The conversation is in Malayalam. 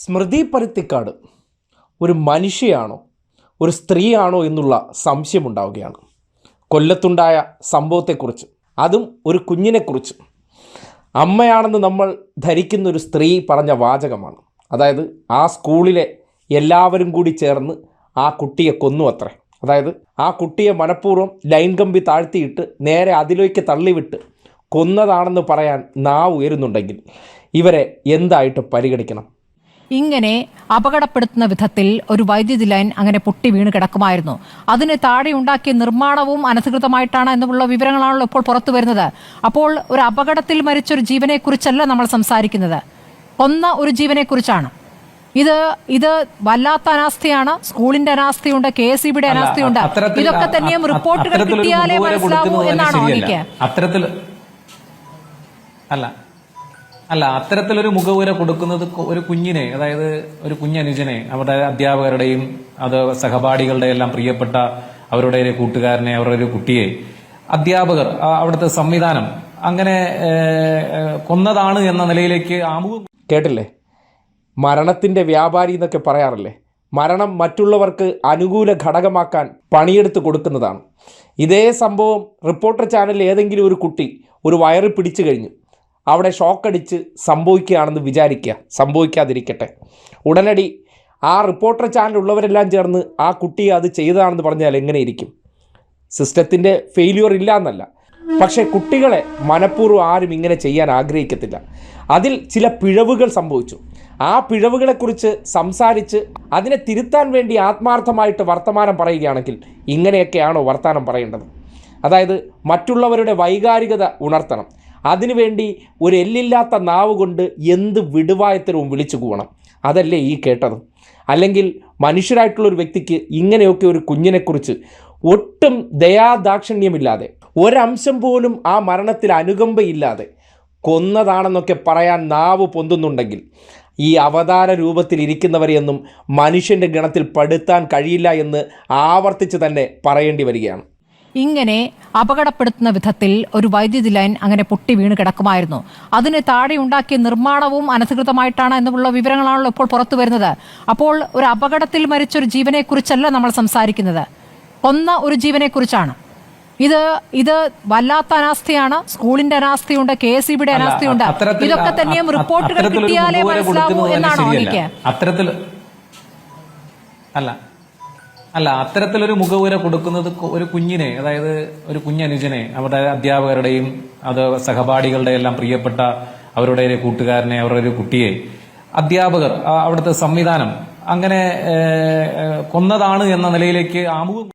സ്മൃതി പരുത്തിക്കാട് ഒരു മനുഷ്യയാണോ ഒരു സ്ത്രീയാണോ എന്നുള്ള സംശയമുണ്ടാവുകയാണ്. കൊല്ലത്തുണ്ടായ സംഭവത്തെക്കുറിച്ച് അതും ഒരു കുഞ്ഞിനെക്കുറിച്ച്. അമ്മയാണെന്ന് നമ്മൾ ധരിക്കുന്ന ഒരു സ്ത്രീ പറഞ്ഞ വാചകമാണ്. അതായത് ആ സ്കൂളിലെ എല്ലാവരും കൂടി ചേർന്ന് ആ കുട്ടിയെ കൊന്നു അത്രേ അതായത് ആ കുട്ടിയെ മനഃപൂർവം ലൈൻ കമ്പി താഴ്ത്തിയിട്ട് നേരെ അതിലേക്ക് തള്ളിവിട്ട് കൊന്നതാണെന്ന് പറയാൻ നാവ് ഉയരുന്നുണ്ടെങ്കിൽ ഇവരെ എന്തായിട്ട് പരിഗണിക്കണം? ഇങ്ങനെ അപകടപ്പെടുത്തുന്ന വിധത്തിൽ ഒരു വൈദ്യുതി ലൈൻ അങ്ങനെ പൊട്ടി വീണ് കിടക്കുമായിരുന്നു. അതിന് താഴെ ഉണ്ടാക്കിയ നിർമ്മാണവും അനധികൃതമായിട്ടാണ് എന്നുള്ള വിവരങ്ങളാണല്ലോ ഇപ്പോൾ പുറത്തു വരുന്നത്. അപ്പോൾ ഒരു അപകടത്തിൽ മരിച്ച ഒരു ജീവനെ കുറിച്ചല്ല നമ്മൾ സംസാരിക്കുന്നത്. കൊന്ന ഒരു ജീവനെ കുറിച്ചാണ് ഇത് ഇത് വല്ലാത്ത അനാസ്ഥയാണ്. സ്കൂളിന്റെ അനാസ്ഥയുണ്ട് കെ എസ് ഇബിയുടെ അനാസ്ഥയുണ്ട്. ഇതൊക്കെ തന്നെയും റിപ്പോർട്ടുകൾ കിട്ടിയാലേ മനസ്സിലാവൂ എന്നാണ് എന്നാണോ എനിക്ക് അത്തരത്തിൽ അല്ല. അല്ല അത്തരത്തിലൊരു മുഖവുര കൊടുക്കുന്നത് ഒരു കുഞ്ഞിനെ അതായത് ഒരു കുഞ്ഞനുജനെ അവരുടെ അധ്യാപകരുടെയും അത് സഹപാഠികളുടെ എല്ലാം പ്രിയപ്പെട്ട അവരുടെ ഒരു കൂട്ടുകാരനെ അവരുടെ ഒരു കുട്ടിയെ അധ്യാപകർ അവിടുത്തെ സംവിധാനം അങ്ങനെ കൊന്നതാണ് എന്ന നിലയിലേക്ക് ആമുഖം കേട്ടില്ലേ? മരണത്തിന്റെ വ്യാപാരി എന്നൊക്കെ പറയാറില്ലേ? മരണം മറ്റുള്ളവർക്ക് അനുകൂല ഘടകമാക്കാൻ പണിയെടുത്ത് കൊടുക്കുന്നതാണ്. ഇതേ സംഭവം റിപ്പോർട്ടർ ചാനലിൽ ഏതെങ്കിലും ഒരു കുട്ടി ഒരു വയറ് പിടിച്ചു കഴിഞ്ഞു. അവിടെ ഷോക്കടിച്ച് സംഭവിക്കുകയാണെന്ന് വിചാരിക്കുക. സംഭവിക്കാതിരിക്കട്ടെ. ഉടനടി ആ റിപ്പോർട്ടർ ചാനലുള്ളവരെല്ലാം ചേർന്ന് ആ കുട്ടിയെ അത് ചെയ്തതാണെന്ന് പറഞ്ഞാൽ എങ്ങനെ ഇരിക്കും സിസ്റ്റത്തിന്റെ ഫെയിലിയർ ഇല്ല എന്നല്ല പക്ഷേ കുട്ടികളെ മനഃപൂർവം ആരും ഇങ്ങനെ ചെയ്യാൻ ആഗ്രഹിക്കത്തില്ല. അതിൽ ചില പിഴവുകൾ സംഭവിച്ചു. ആ പിഴവുകളെക്കുറിച്ച് സംസാരിച്ച് അതിനെ തിരുത്താൻ വേണ്ടി ആത്മാർത്ഥമായിട്ട് വർത്തമാനം പറയുകയാണെങ്കിൽ ഇങ്ങനെയൊക്കെയാണോ വർത്തമാനം പറയേണ്ടത്? അതായത് മറ്റുള്ളവരുടെ വൈകാരികത ഉണർത്തണം. അതിനുവേണ്ടി ഒരു എല്ലില്ലാത്ത നാവ് കൊണ്ട് എന്ത് വിടുവായത്തരവും വിളിച്ചു കൂവണം? അതല്ലേ ഈ കേട്ടത്. അല്ലെങ്കിൽ മനുഷ്യരായിട്ടുള്ള ഒരു വ്യക്തിക്ക് ഇങ്ങനെയൊക്കെ ഒരു കുഞ്ഞിനെക്കുറിച്ച് ഒട്ടും ദയാദാക്ഷിണ്യമില്ലാതെ ഒരംശം പോലും ആ മരണത്തിൽ അനുകമ്പയില്ലാതെ കൊന്നതാണെന്നൊക്കെ പറയാൻ നാവ് പൊന്തുന്നുണ്ടെങ്കിൽ ഈ അവതാര രൂപത്തിൽ ഇരിക്കുന്നവരെയൊന്നും മനുഷ്യന്റെ ഗണത്തിൽ പെടുത്താൻ കഴിയില്ല എന്ന് ആവർത്തിച്ച് തന്നെ പറയേണ്ടി വരികയാണ്. ഇങ്ങനെ അപകടപ്പെടുത്തുന്ന വിധത്തിൽ ഒരു വൈദ്യുതി ലൈൻ അങ്ങനെ പൊട്ടി വീണ് കിടക്കുമായിരുന്നു. അതിന് താഴെ ഉണ്ടാക്കിയ നിർമ്മാണവും അനധികൃതമായിട്ടാണ് എന്നുള്ള വിവരങ്ങളാണല്ലോ ഇപ്പോൾ പുറത്തു വരുന്നത്. അപ്പോൾ ഒരു അപകടത്തിൽ മരിച്ച ഒരു ജീവനെ കുറിച്ചല്ല നമ്മൾ സംസാരിക്കുന്നത്. കൊന്ന ഒരു ജീവനെ കുറിച്ചാണ് ഇത് ഇത് വല്ലാത്ത അനാസ്ഥയാണ്. സ്കൂളിന്റെ അനാസ്ഥയുണ്ട് കെ എസ് ഇബിയുടെ അനാസ്ഥയുണ്ട്. ഇതൊക്കെ തന്നെയും റിപ്പോർട്ടുകൾ കിട്ടിയാലേ മനസ്സിലാകൂ എന്നാണോ എനിക്ക് അത്തരത്തിൽ അല്ല. അല്ല അത്തരത്തിലൊരു മുഖവുര കൊടുക്കുന്നത് ഒരു കുഞ്ഞിനെ അതായത് ഒരു കുഞ്ഞനുജനെ അവരുടെ അധ്യാപകരുടെയും അത് സഹപാഠികളുടെ എല്ലാം പ്രിയപ്പെട്ട അവരുടെ ഒരു കൂട്ടുകാരനെ അവരുടെ ഒരു കുട്ടിയെ അധ്യാപകർ അവിടുത്തെ സംവിധാനം അങ്ങനെ കൊന്നതാണ് എന്ന നിലയിലേക്ക് ആമുഖം